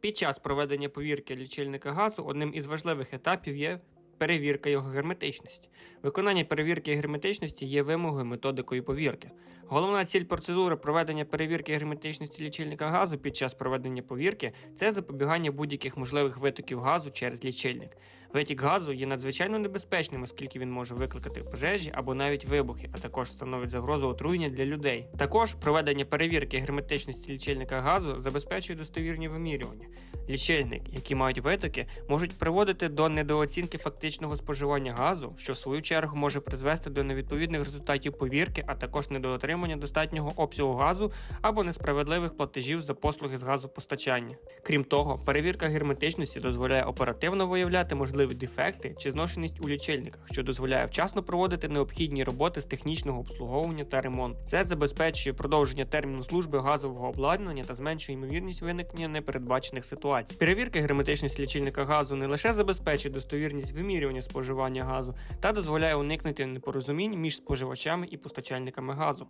Під час проведення повірки лічильника газу одним із важливих етапів є перевірка його герметичності. Виконання перевірки герметичності є вимогою методикою повірки. Головна ціль процедури проведення перевірки герметичності лічильника газу під час проведення повірки це запобігання будь-яких можливих витоків газу через лічильник. Витік газу є надзвичайно небезпечним, оскільки він може викликати пожежі або навіть вибухи, а також становить загрозу отруєння для людей. Також проведення перевірки герметичності лічильника газу забезпечує достовірні вимірювання. Лічильник, які мають витоки, можуть приводити до недооцінки фактичного споживання газу, що в свою чергу може призвести до невідповідних результатів повірки, а також недоотримання достатнього обсягу газу або несправедливих платежів за послуги з газопостачання. Крім того, перевірка герметичності дозволяє оперативно виявляти можливі дефекти чи зношеність у лічильниках, що дозволяє вчасно проводити необхідні роботи з технічного обслуговування та ремонту. Це забезпечує продовження терміну служби газового обладнання та зменшує ймовірність виникнення непередбачених ситуацій. Перевірка герметичності лічильника газу не лише забезпечує достовірність вимірювання споживання газу та дозволяє уникнути непорозумінь між споживачами і постачальниками газу.